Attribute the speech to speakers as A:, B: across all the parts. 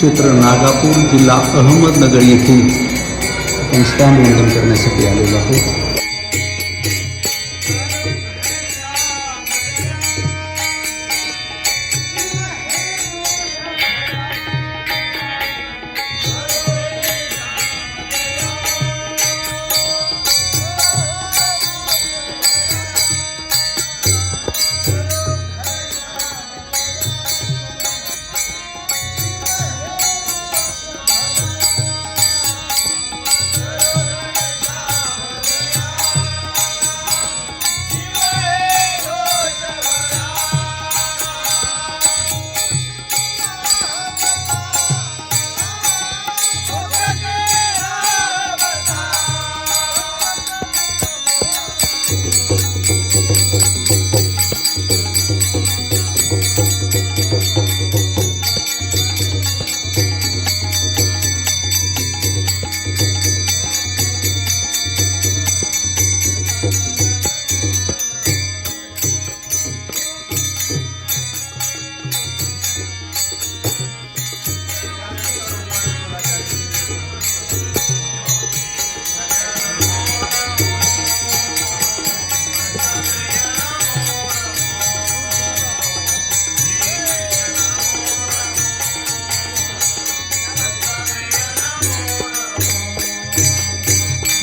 A: क्षेत्र नागापूर जिल्हा अहमदनगर येथील. आपण स्टॅम्प वंदन करण्यासाठी आलेलो आहोत.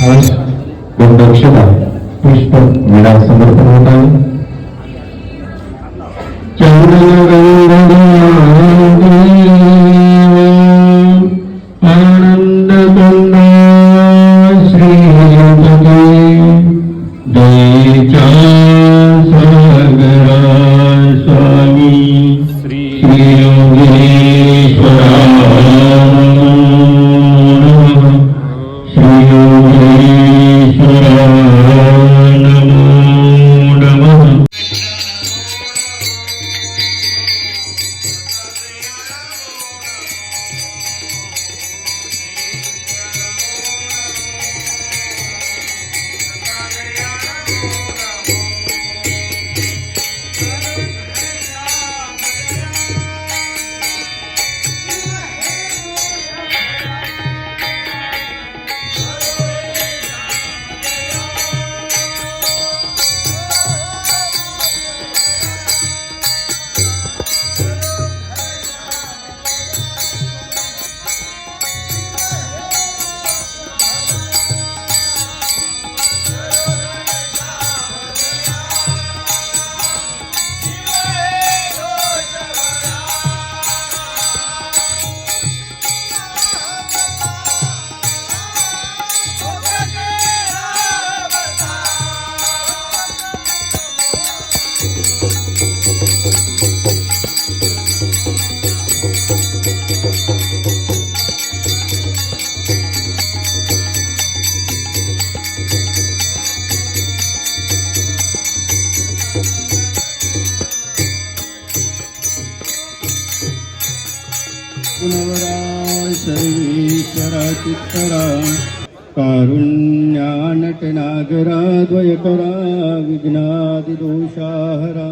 B: आज दक्षता पुष्प विडा चित्तरा कारुण्यानटनागरा द्वयकरा विघ्नादिदोषाहरा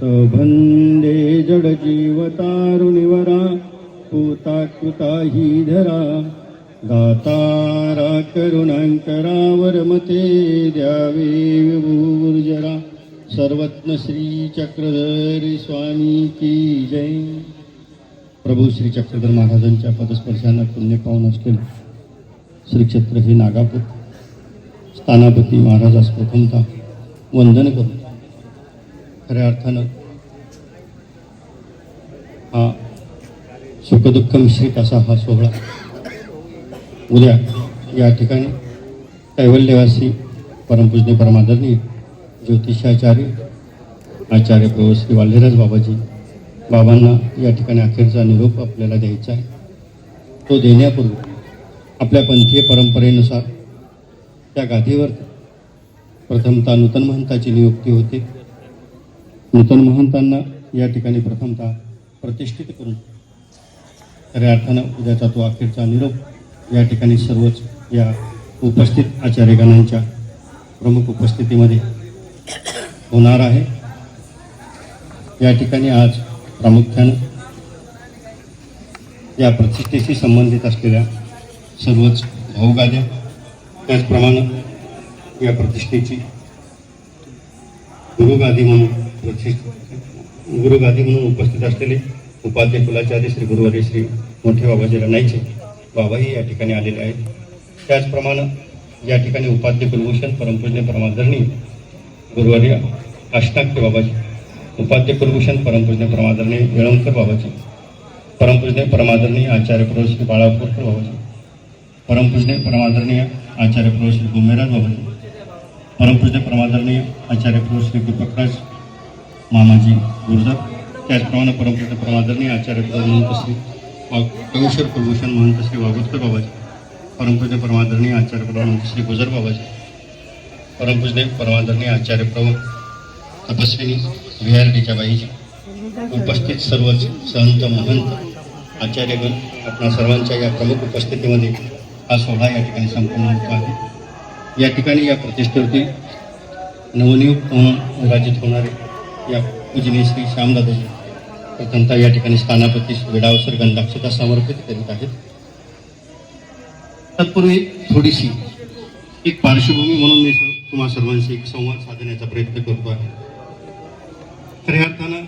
B: सौभन्दे जडजीवतारुणिवरा पूताकृता हि धरा दातारा करुणाङ्करा वरमते द्यावे विभूर्जरा सर्वत्न श्रीचक्रधरी स्वामी की जय प्रभू श्री चक्रधर महाराजांच्या पदस्पर्शानं पुण्य पाहून असलेलं श्री क्षेत्र हे नागापूर. स्थानापती महाराजास प्रथमतः वंदन करू खऱ्या अर्थानं हा सुखदुःख मिश्रित असा हा सोहळा उद्या या ठिकाणी कैवल्यवासी परमपूजनीय परमादरणीय ज्योतिषाचार्य आचार्य प्रभू श्री वाल्हेराज बाबाजी बाबांना या ठिकाणी अखेरचा निरोप आपल्याला द्यायचा आहे. तो देण्यापूर्वी आपल्या पंथीय परंपरेनुसार त्या गादीवर प्रथमतः नूतन महंताची नियुक्ती होते. नूतन महंतांना या ठिकाणी प्रथमतः प्रतिष्ठित करून खऱ्या अर्थानं उद्याचा तो अखेरचा निरोप या ठिकाणी सर्वच या उपस्थित आचार्यगणांच्या प्रमुख उपस्थितीमध्ये होणार आहे. या ठिकाणी आज प्रामुख्यानं या प्रतिष्ठेशी संबंधित असलेल्या सर्वच भाऊगाद्या त्याचप्रमाणे या प्रतिष्ठेची गुरुगादी म्हणून प्रतिष्ठ गुरुगादी म्हणून उपस्थित असलेले उपाध्य कुलाचार्य श्री गुरुवारी श्री मोठे बाबाजी रणायचे बाबाही या ठिकाणी आलेले आहेत. त्याचप्रमाणे या ठिकाणी उपाध्य कुलभूषण परमपूज्य परमादरणी गुरुवारी अष्टाक्य बाबाजी उपाध्य कुलभूषण परमपूजने परमादरणी वेळंकर बाबाजी. परमपूजने परमादरणीय आचार्य प्रभू श्री बाळापूरकर बाबाजी. परमपूजने परमादरणीय आचार्य प्रभू श्री गुमेराज बाबाजी. परमपूजने परमादरणीय आचार्य प्रभू श्री दीपकराज मामाजी गुर्जर त्याचप्रमाणे परमपूजने परमादरणीय आचार्य प्रभू महंत श्री कविश्वर कुलभूषण महंत श्री वागोत्कर बाबाजी. परमपूजने परमादरणीय आचार्य प्रभू महंत श्री गुजर बाबाजी. परमपूजने परमादरणीय आचार्य प्रभू तपस्विनी व्ही आर बाईजी उपस्थित सर्वच संत महंत आचार्यगण आपणा सर्वांच्या या प्रमुख उपस्थितीमध्ये हा सोहळा या ठिकाणी संपन्न होतो आहे. या ठिकाणी या प्रतिष्ठेवरती नवनियुक्त म्हणून विराजित होणारे या पूजनीय श्री श्यामदादाजी प्रथमतः या ठिकाणी स्थानापती वेडावसर गंधाक्षता समर्पित करीत आहेत. तत्पूर्वी थोडीशी एक पार्श्वभूमी म्हणून मी तुम्हा सर्वांशी एक संवाद साधण्याचा प्रयत्न करतो आहे. खऱ्या अर्थानं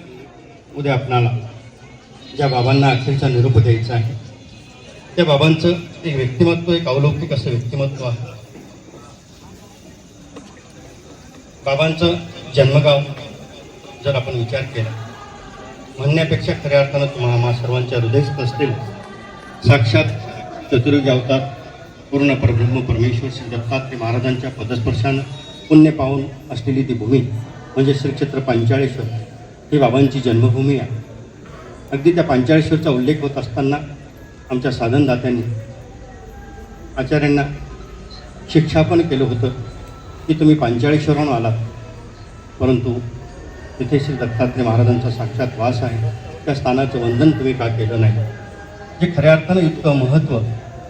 B: उद्या आपणाला ज्या बाबांना अखेरचा निरोप द्यायचा आहे त्या बाबांचं एक व्यक्तिमत्व एक अवलौकिक असं व्यक्तिमत्व आहे. बाबांचं जन्मगाव जर आपण विचार केला म्हणण्यापेक्षा खऱ्या अर्थानं तुम्हाला मा सर्वांच्या हृदयस्थ असतील. साक्षात चतुर्युगी अवतार पूर्ण परब्रह्म परमेश्वर श्री दत्तात्रय महाराजांच्या पदस्पर्शानं पुण्य पाहून असलेली ती भूमी म्हणजे श्रीक्षेत्र पांचाळेश्वर ही बाबांची जन्मभूमी आहे. अगदी त्या पांचाळेश्वरचा उल्लेख होत असताना आमच्या साधनदात्यांनी आचार्यांना शिक्षा पण केलं होतं की तुम्ही पांचाळेश्वरहून आलात. परंतु तिथे श्री दत्तात्रय महाराजांचा साक्षात वास आहे. त्या स्थानाचं वंदन तुम्ही का केलं नाही? जे खऱ्या अर्थानं इतकं महत्त्व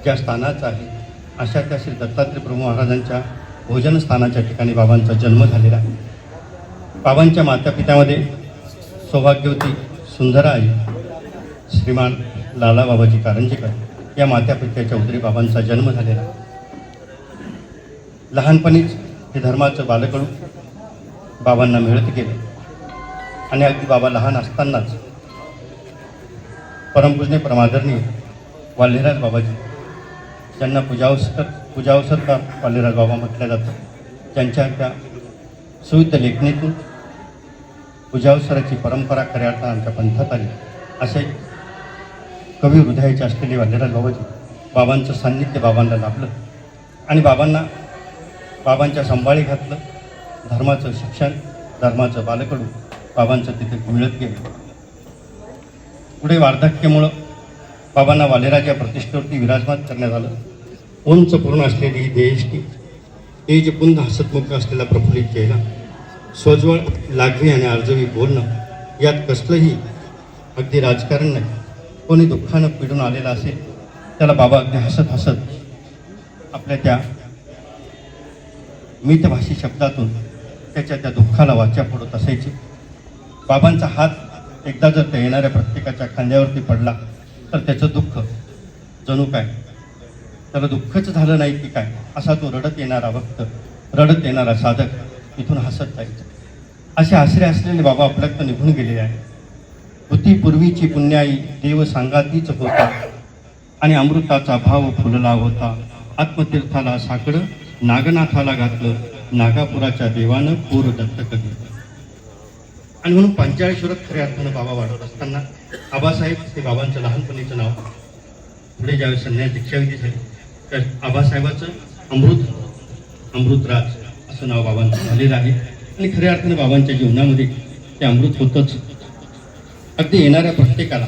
B: ज्या स्थानाचं आहे अशा त्या श्री दत्तात्रय प्रभू महाराजांच्या भोजन स्थानाच्या ठिकाणी बाबांचा जन्म झालेला आहे. बाबांच्या मातापित्यामध्ये सौभाग्यवती सुंदरा आई श्रीमान लाला बाबाजी या मातापित्याच्या उदरी बाबांचा जन्म झालेला. लहानपणीच हे धर्माचं बालकडू बाबांना मिळत गेले. आणि अगदी बाबा लहान असतानाच परमपूजने परमादरणीय वाल्हेराज बाबाजी ज्यांना पूजावसर पूजावसरकार वाल्हेराज बाबा म्हटल्या जातं त्यांच्या त्या सुविध लेखणीतून पूजावसराची परंपरा खऱ्या अर्थानं आमच्या पंथात आली. असे कवी हृदयाचे असलेले वाल्यराज बाबाजी बाबांचं सान्निध्य बाबांना लाभलं आणि बाबांना बाबांच्या संभाळी घातलं. धर्माचं शिक्षण धर्माचं बालकडू बाबांचं तिथे मिळत गेलं. पुढे वार्धक्यामुळं बाबांना वालेराच्या प्रतिष्ठेवरती विराजमान करण्यात आलं. उंच पूर्ण असलेली ही देयष्टी तेज पुन्हा हसतमुख असलेला प्रफुल्लित चेहरा स्वजवळ लागवी आणि अर्जवी बोलणं यात कसलंही अगदी राजकारण नाही. कोणी दुःखानं पिडून आलेला असेल त्याला बाबा अगदी हसत हसत आपल्या त्या मितभाषी शब्दातून त्याच्या त्या दुःखाला वाचा फोडत असायची. बाबांचा हात एकदा जर त्या येणाऱ्या प्रत्येकाच्या खांद्यावरती पडला तर त्याचं दुःख जणू काय? त्याला दुःखच झालं नाही की काय? असा तो रडत येणारा भक्त रडत येणारा साधक इथून हसत जायचा. असे आसरे असलेले बाबा आपल्यात निघून गेले आहे होती पूर्वीची पुण्याई देव सांगातीच होता. आणि अमृताचा भाव फुलला होता. आत्मतीर्थाला साकडं नागनाथाला घातलं. नागापुराच्या देवानं पूर दत्तक घेतलं. आणि म्हणून पंचाळेश्वरात खऱ्या अर्थानं बाबा वाढत असताना आबासाहेब हे बाबांचं लहानपणीचं नाव पुढे ज्यावेळेस संन्यास दीक्षाविधी झाली त्या आबासाहेबाचं अमृत अमृतराज असं नाव बाबांचं झालेलं आहे. आणि खऱ्या अर्थाने बाबांच्या जीवनामध्ये ते अमृत होतंच. अगदी येणाऱ्या प्रत्येकाला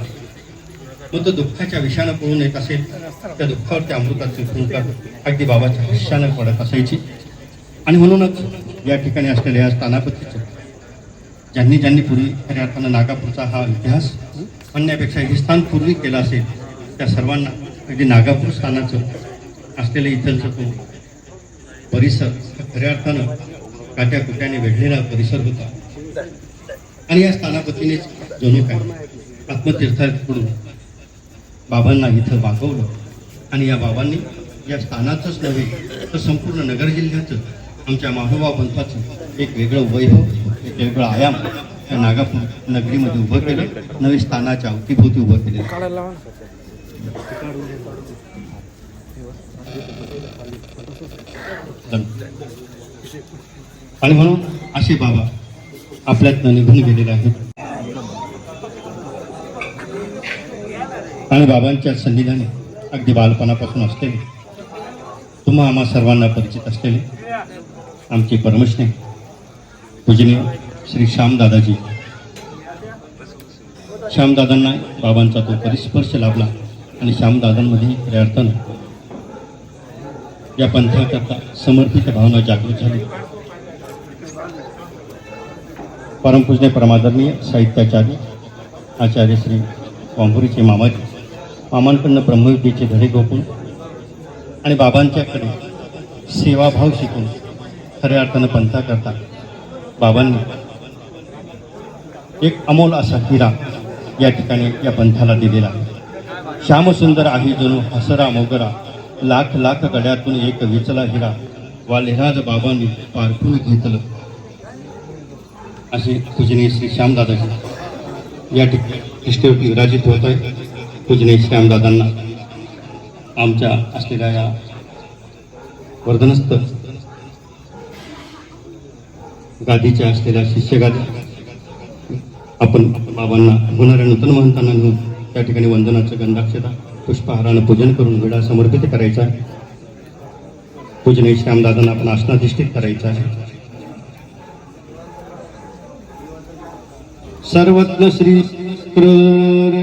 B: मग तो दुःखाच्या विषानं पळून येत असेल त्या दुःखावर त्या अमृताची फुंकर अगदी बाबाच्या हर्षानं पडत असायची. आणि म्हणूनच या ठिकाणी असलेल्या या स्थानापतीचं ज्यांनी ज्यांनी पूर्वी खऱ्या अर्थानं नागापूरचा हा इतिहास म्हणण्यापेक्षा हे स्थान पूर्वी केलं असेल त्या सर्वांना अगदी नागापूर स्थानाचं असलेले इथलचं तो परिसर खऱ्या अर्थानं काट्या कुट्याने वेढलेला परिसर होता. आणि या स्थानापतीनेच जणू काय आत्मतीर्थाकडून बाबांना इथं मागवलं आणि या बाबांनी या स्थानाचंच नव्हे तर संपूर्ण नगर जिल्ह्याचं आमच्या महानुभाव पंथाचं एक वेगळं वैभव एक वेगळं आयाम या नागापूर नगरीमध्ये उभं केलं. नवीन स्थानाच्या अवतीभोवती उभं केलं. आणि म्हणून असे बाबा आपल्यातनं निघून गेलेले आहेत. आणि बाबांच्या सन्निधानी अगदी बालपणापासून असलेले तुम्हा आम्हा सर्वांना परिचित असलेले आमचे परमश्ने पूजनीय श्री श्यामदादाजी. श्यामदादांना बाबांचा तो परिस्पर्श लाभला आणि श्यामदादांमध्ये खऱ्या अर्थानं या पंथाकरता समर्पित भावना जागृत झाली. परमपूजने परमादरणीय साहित्याचार्य आचार्य श्री वांभुरीचे मामाजी मामांकडनं ब्रह्मविद्येचे धडे गोपून आणि बाबांच्याकडे सेवाभाव शिकून खऱ्या अर्थानं पंथाकरता बाबांनी एक अमोल असा हिरा या ठिकाणी या पंथाला दिलेला श्यामसुंदर आहे जणू हसरा मोगरा. लाख लाख गड्यातून एक विचला हिरा वा लेहराज बाबांनी पारखून घेतलं. असे पूजनीय श्री श्यामदादाजी. या ठिकाणी विराजित होत आहे पूजनीय श्यामदादांना. आमच्या असलेल्या या वर्धनस्थ गादीच्या असलेल्या शिष्यगादी. आपण बाबांना होणाऱ्या नूतन महंतांना घेऊन त्या ठिकाणी वंदनाचं गंधाक्षता पुष्पहारानं पूजन करून विडा समर्पित करायचा आहे. पूजनीय श्यामदादांना आपण आसनाधिष्ठित करायचा आहे. सर्वज्ञ श्री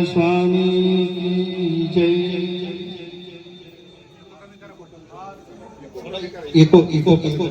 B: स्वामी जय. Echo echo echo.